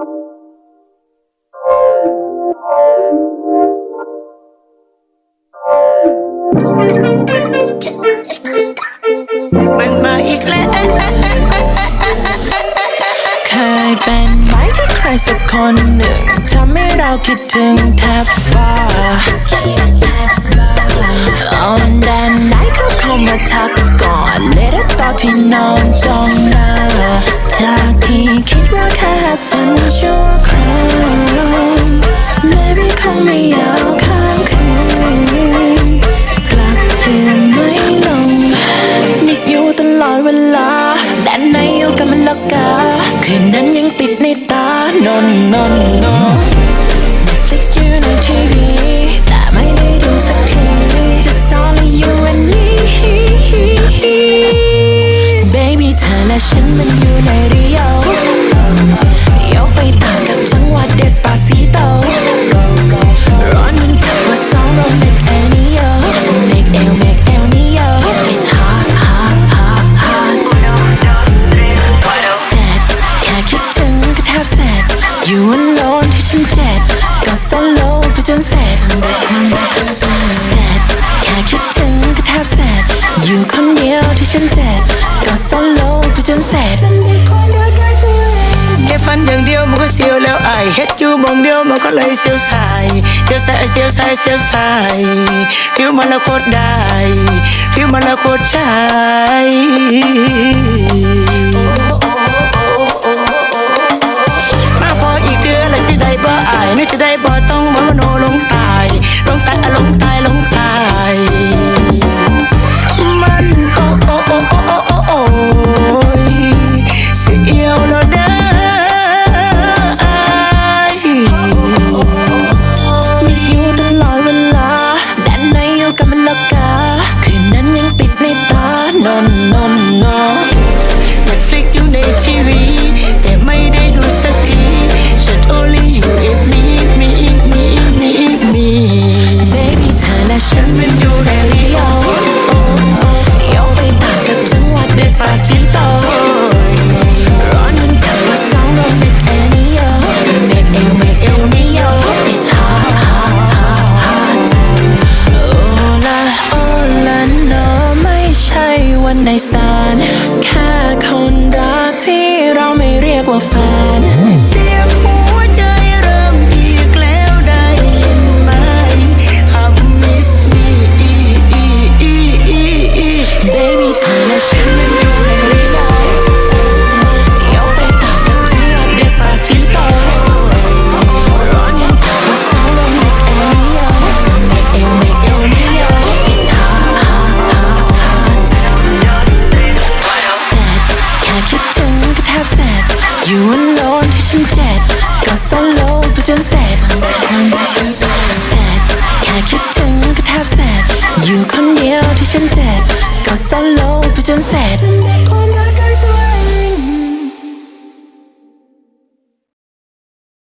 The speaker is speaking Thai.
มันมาอีกแล้ว เคยเป็นไหมที่ใครสักคนหนึ่งทำให้เราคิดถึงแทบบ้า no no no solo ไปจเสร็จแค่คิดถึงก็แทบ sad อยู่คนเดียวที่ฉันเจ็บก็ solo ไปจนเสร็จแค่ฝันอย่างเดียวมันก็เสียวแล้วไอเฮ็ดอยู่มองเดียวมันก็เลยเสียวสายเสียวสายเสียวสายเสียวสายผิวมันละโคตรได้ผิวมันละโคตรใช่มาพออีกเดือนและสิได้บ่อายนี่สิได้บ่ ค่คิดถึงก็แทบ sad you alone ที่ฉันเจ็บก็ solo ไปจนเสร็จ sad แค่คิดถึงก็แทบ sad อยู่คนเดียวที่ฉันเจ็บก็ solo ไปจนเสร็จ